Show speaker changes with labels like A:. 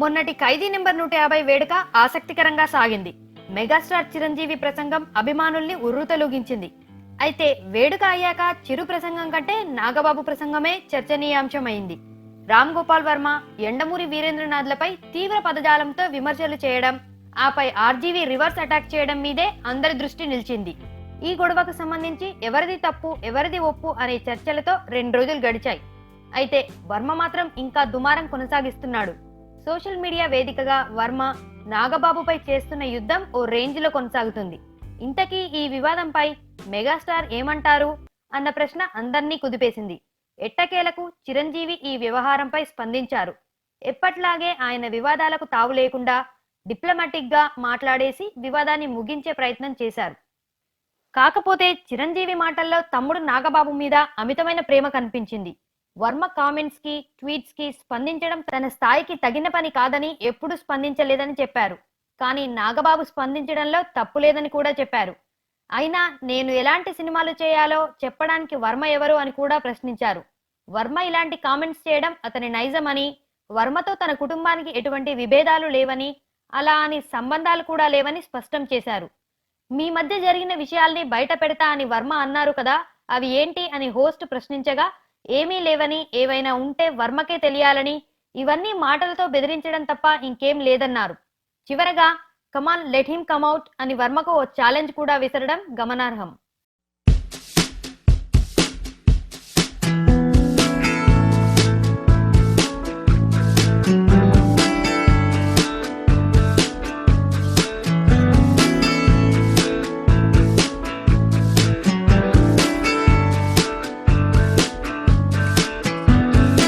A: మొన్నటి ఖైదీ నెంబర్ నూట యాభై వేడుక ఆసక్తికరంగా సాగింది. మెగాస్టార్ చిరంజీవి ప్రసంగం అభిమానుల్ని ఉర్రూతలూగించింది. అయితే వేడుక అయ్యాక చిరు ప్రసంగం కంటే నాగబాబు ప్రసంగమే చర్చనీయాంశమైంది. రామ్ గోపాల్ వర్మ ఎండమూరి వీరేంద్రనాథ్లపై తీవ్ర పదజాలంతో విమర్శలు చేయడం ఆపై ఆర్జీవీ రివర్స్ అటాక్ చేయడం మీదే అందరి దృష్టి నిలిచింది. ఈ గొడవకు సంబంధించి ఎవరిది తప్పు ఎవరిది ఒప్పు అనే చర్చలతో రెండు రోజులు గడిచాయి. అయితే వర్మ మాత్రం ఇంకా దుమారం కొనసాగిస్తున్నాడు. సోషల్ మీడియా వేదికగా వర్మ నాగబాబుపై చేస్తున్న యుద్ధం ఓ రేంజ్లో కొనసాగుతుంది. ఇంతకీ ఈ వివాదంపై మెగాస్టార్ ఏమంటారు? అన్న ప్రశ్న అందర్నీ కుదిపేసింది. ఎట్టకేలకు చిరంజీవి ఈ వ్యవహారంపై స్పందించారు. ఎప్పట్లాగే ఆయన వివాదాలకు తావు లేకుండా డిప్లొమాటిక్గా మాట్లాడేసి వివాదాన్ని ముగించే ప్రయత్నం చేశారు. కాకపోతే చిరంజీవి మాటల్లో తమ్ముడు నాగబాబు మీద అమితమైన ప్రేమ కనిపించింది. వర్మ కామెంట్స్కి ట్వీట్స్కి స్పందించడం తన స్థాయికి తగిన పని కాదని ఎప్పుడూ స్పందించలేదని చెప్పారు. కానీ నాగబాబు స్పందించడంలో తప్పు లేదని కూడా చెప్పారు. అయినా నేను ఎలాంటి సినిమాలు చేయాలో చెప్పడానికి వర్మ ఎవరు అని కూడా ప్రశ్నించారు. వర్మ ఇలాంటి కామెంట్స్ చేయడం అతని నైజమని వర్మతో తన కుటుంబానికి ఎటువంటి విభేదాలు లేవని అలా అని సంబంధాలు కూడా లేవని స్పష్టం చేశారు. మీ మధ్య జరిగిన విషయాల్ని బయట పెడతా అని వర్మ అన్నారు కదా అవి ఏంటి అని హోస్ట్ ప్రశ్నించగా ఏమీ లేవని ఏవైనా ఉంటే వర్మకే తెలియాలని ఇవన్నీ మాటలతో బెదిరించడం తప్ప ఇంకేం లేదన్నారు. చివరగా కమాన్ లెట్ హిమ్ కమౌట్ అని వర్మకు ఓ ఛాలెంజ్ కూడా విసరడం గమనార్హం.